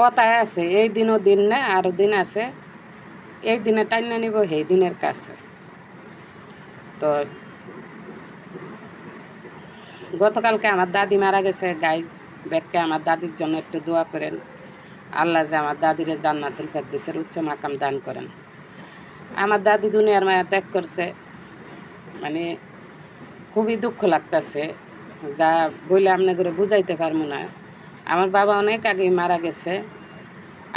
কথায় আছে, এই দিনও দিন না আরও দিন আছে। এই দিনে টাইনা নিব, সেই দিনের কাছে তো গতকালকে আমার দাদি মারা গেছে গাইজ ব্যাগকে আমার দাদির জন্য একটু দোয়া করেন। আল্লাহ যে আমার দাদিরে জান্নাতুল ফেরদৌসের উচ্চ মাকাম দান করেন। আমার দাদি দুনিয়ার মায়া ত্যাগ করছে। মানে খুবই দুঃখ লাগতেছে। যা বলে আপনি করে বুঝাইতে পারব না। আমার বাবা অনেক আগে মারা গেছে।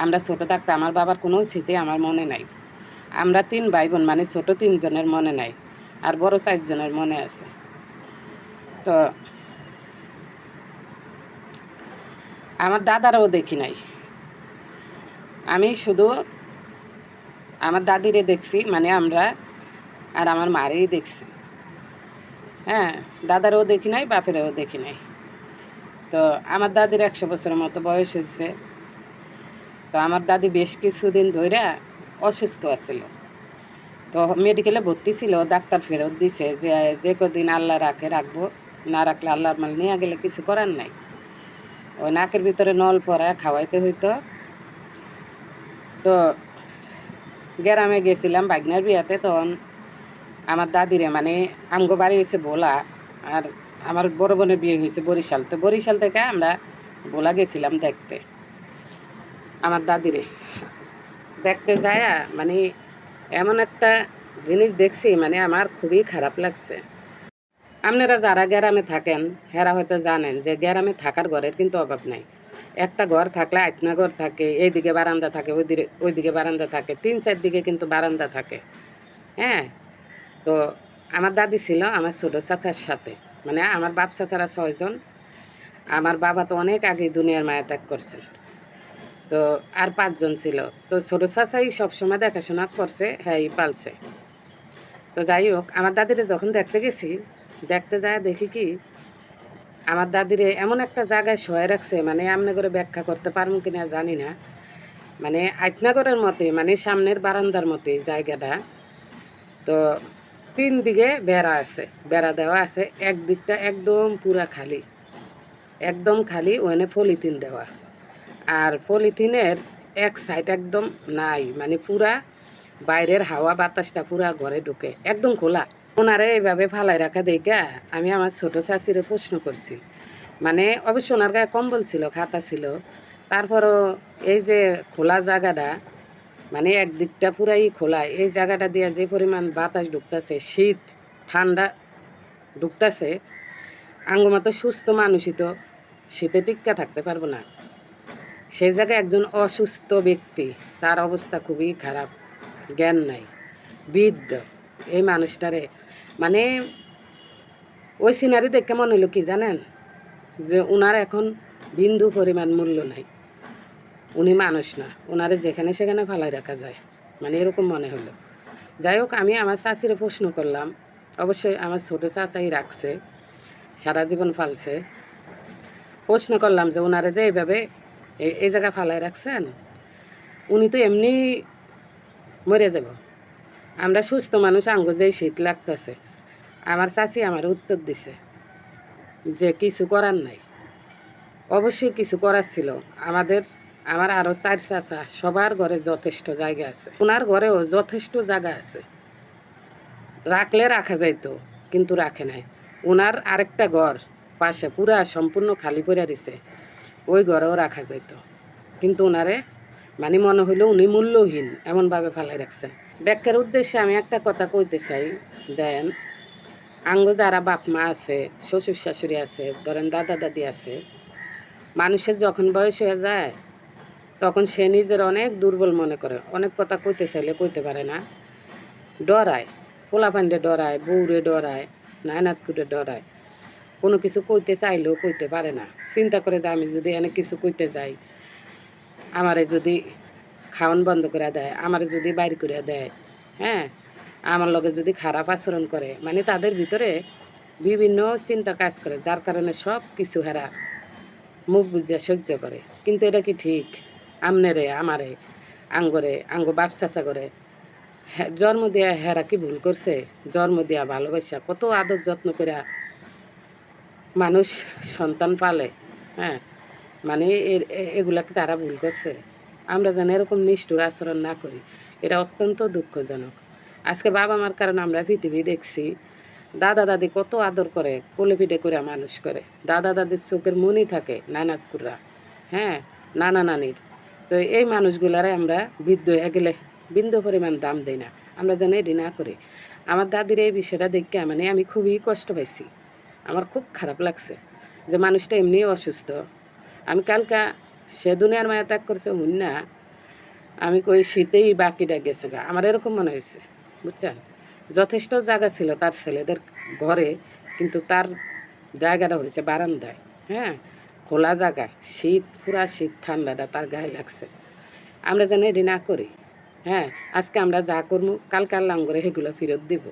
আমরা ছোটো থাকতে আমার বাবার কোনো স্মৃতি আমার মনে নাই। আমরা তিন ভাই বোন মানে ছোটো তিনজনের মনে নাই আর বড় চারজনের মনে আছে। তো আমার দাদারাও দেখি নাই। আমি শুধু আমার দাদিরে দেখছি মানে আমরা আর আমার মারেই দেখছি। হ্যাঁ দাদারও দেখি নাই, বাপেরও দেখি নাই। তো আমার দাদির একশো বছরের মতো বয়স হয়েছে। তো আমার দাদি বেশ কিছুদিন ধরে অসুস্থ আছিল। তো মেডিকেলে ভর্তি ছিল, ডাক্তার ফেরত দিছে যে যে কদিন আল্লাহ রাখে রাখব, না রাখলে আল্লাহর মাল নিয়ে গেলে কিছু করার নাই। ওই নাকের ভিতরে নল পরা খাওয়াইতে হইতো। তো গ্রামে গেছিলাম বাগনার বিয়াতে, তখন আমার দাদিরে মানে আমগো বাড়ি হয়েছে বোলা আর আমার বড় বোনের বিয়ে হয়েছে বরিশাল। তো বরিশাল থেকে আমরা বোলা গেছিলাম দেখতে। আমার দাদিরে। দেখতে যায় মানে এমন একটা জিনিস দেখছি মানে আমার খুবই খারাপ লাগছে। আপনারা যারা গ্রামে থাকেন, হেরা হয়তো জানেন যে গ্রামে থাকার ঘরের কিন্তু অভাব নাই। একটা ঘর থাকলে আটনা ঘর থাকে, এইদিকে বারান্দা থাকে ওইদিকে ওইদিকে বারান্দা থাকে, তিন চার দিকে কিন্তু বারান্দা থাকে। হ্যাঁ? তো আমার দাদি ছিল আমার ছোটো চাচার সাথে। মানে আমার বাপ চাচারা ছয়জন। আমার বাবা তো অনেক আগে দুনিয়ার মায়া ত্যাগ করছেন। তো আর পাঁচজন ছিল। তো ছোটো চাচাই সবসময় দেখাশোনা করছে হ্যাঁ পালছে। তো যাই হোক, আমার দাদিরে যখন দেখতে গেছি, দেখতে যায় দেখি কি, আমার দাদিরে এমন একটা জায়গায় শোয়ে রাখছে মানে আমনে করে ব্যাখ্যা করতে পারব কিনা জানি না। মানে আইটনাগরের মতে মানে সামনের বারান্দার মতে জায়গাটা। তো তিন দিকে বেড়া আছে, বেড়া দেওয়া আছে, এক দিকটা একদম পুরা খালি, একদম খালি ওখানে পলিথিন দেওয়া। আর পলিথিনের এক সাইড একদম নাই মানে পুরা বাইরের হাওয়া বাতাসটা পুরা ঘরে ঢুকে, একদম খোলা। ওনারে এইভাবে ফালাই রাখা দেখা আমি আমার ছোট চাষিরে প্রশ্ন করছি মানে অবশ্য ওনার গায়ে কম্বল ছিল, খাতা ছিল, তারপরও এই যে খোলা জায়গাটা মানে একদিকটা পুরাই খোলা। এই জায়গাটা দিয়ে যে পরিমাণ বাতাস ঢুকতেছে, শীত, ঠান্ডা ঢুকতেছে আঙ্গমতো সুস্থ মানুষই তো, শীতে টিক্কা থাকতে পারব না। সেই জায়গায় একজন অসুস্থ ব্যক্তি, তার অবস্থা খুবই খারাপ, জ্ঞান নাই, বৃদ্ধ। এই মানুষটারে মানে ওই সিনারি দেখে মনে হলো কি জানেন? যে ওনার এখন বিন্দু পরিমাণ মূল্য নাই। উনি মানুষ না। ওনারে যেখানে সেখানে ফালাই রাখা যায়। মানে এরকম মনে হলো। যাই হোক, আমি আমার চাষিরে প্রশ্ন করলাম, অবশ্যই আমার ছোটো চাচাই রাখছে, সারা জীবন ফালছে। প্রশ্ন করলাম যে ওনারে যে এইভাবে এই- জায়গায় ফালাই রাখছেন, উনি তো এমনি মরে যাব। আমরা সুস্থ মানুষ আঙ্গ যেই শীত লাগতেছে। আমার চাষি আমার উত্তর দিছে যে কিছু করার নাই। অবশ্যই কিছু করার ছিল। আমাদের আমার আরও চার চাচা, সবার ঘরে যথেষ্ট জায়গা আছে। ওনার ঘরেও যথেষ্ট জায়গা আছে। রাখলে রাখা যাইতো, কিন্তু রাখে নাই। ওনার আরেকটা ঘর পাশে পুরা সম্পূর্ণ খালি পড়ে দিছে, ওই ঘরেও রাখা যাইতো। কিন্তু ওনারে মানে মনে হইল উনি মূল্যহীন, এমনভাবে ফেলাই রাখছেন। ব্যাখ্যার উদ্দেশ্যে আমি একটা কথা কইতে চাই, দেন আঙ্গ যারা বাপ মা আছে, শ্বশুর শাশুড়ি আছে, ধরেন দাদা দাদি আছে, মানুষের যখন বয়স হয়ে যায় তখন সে নিজের অনেক দুর্বল মনে করে। অনেক কথা কইতে চাইলে কইতে পারে না। ডরায় পোলাপান্ডে ডরায়, বউরে ডরায় নায়নাথকুরে ডরায়। কোনো কিছু কইতে চাইলেও কইতে পারে না। চিন্তা করে যে আমি যদি অনেক কিছু কইতে যাই, আমারে যদি খাওয়ান বন্ধ করে দেয়, আমারে যদি বাইর করে দেয় হ্যাঁ? আমার লগে যদি খারাপ আচরণ করে মানে তাদের ভিতরে বিভিন্ন চিন্তা কাজ করে, যার কারণে সব কিছু হেরা মুখ বুঝিয়া সহ্য করে। কিন্তু এটা কি ঠিক? আমনেরে আমারে, আঙ্গরে, আঙ্গ বাপ চাচা করে। জন্ম দেয়া হেরা কি ভুল করছে? জন্ম দেয়া ভালোবাসা, কত আদর যত্ন করে মানুষ সন্তান পালে হ্যাঁ? মানে এগুলাকে তারা ভুল করছে। আমরা যেন এরকম নিষ্ঠুর আচরণ না করি, এটা অত্যন্ত দুঃখজনক। আজকে বাবা মার কারণে আমরা পৃথিবী দেখছি, দাদা দাদি কত আদর করে, কোলে পিঠে করে মানুষ করে। দাদা দাদির চোখের মনি থাকে নানাদপুররা হ্যাঁ? নানা নানির। তো এই মানুষগুলারে আমরা বৃদ্ধ হয়ে গেলে বিন্দু পরিমাণ দাম দেই না। আমরা যেন এটি না করি। আমার দাদির এই বিষয়টা দেখে মানে আমি খুবই কষ্ট পাইছি। আমার খুব খারাপ লাগছে যে মানুষটা এমনি অসুস্থ। আমি কালকা সে দুনিয়ার মায়া ত্যাগ করছে হুন না, আমি কই শীতেই বাকিটা গেছে গা। আমার এরকম মনে হয়েছে, বুঝছেন? যথেষ্ট জায়গা ছিল তার ছেলেদের ঘরে, কিন্তু তার জায়গাটা হয়েছে বারান্দায় হ্যাঁ? খোলা জায়গা শীত, পুরা শীত ঠান্ডাটা তার গায়ে লাগছে। আমরা যেন এটি না করি। হ্যাঁ আজকে আমরা যা করব কালকার লাঙ্গরে সেগুলো ফেরত দিব।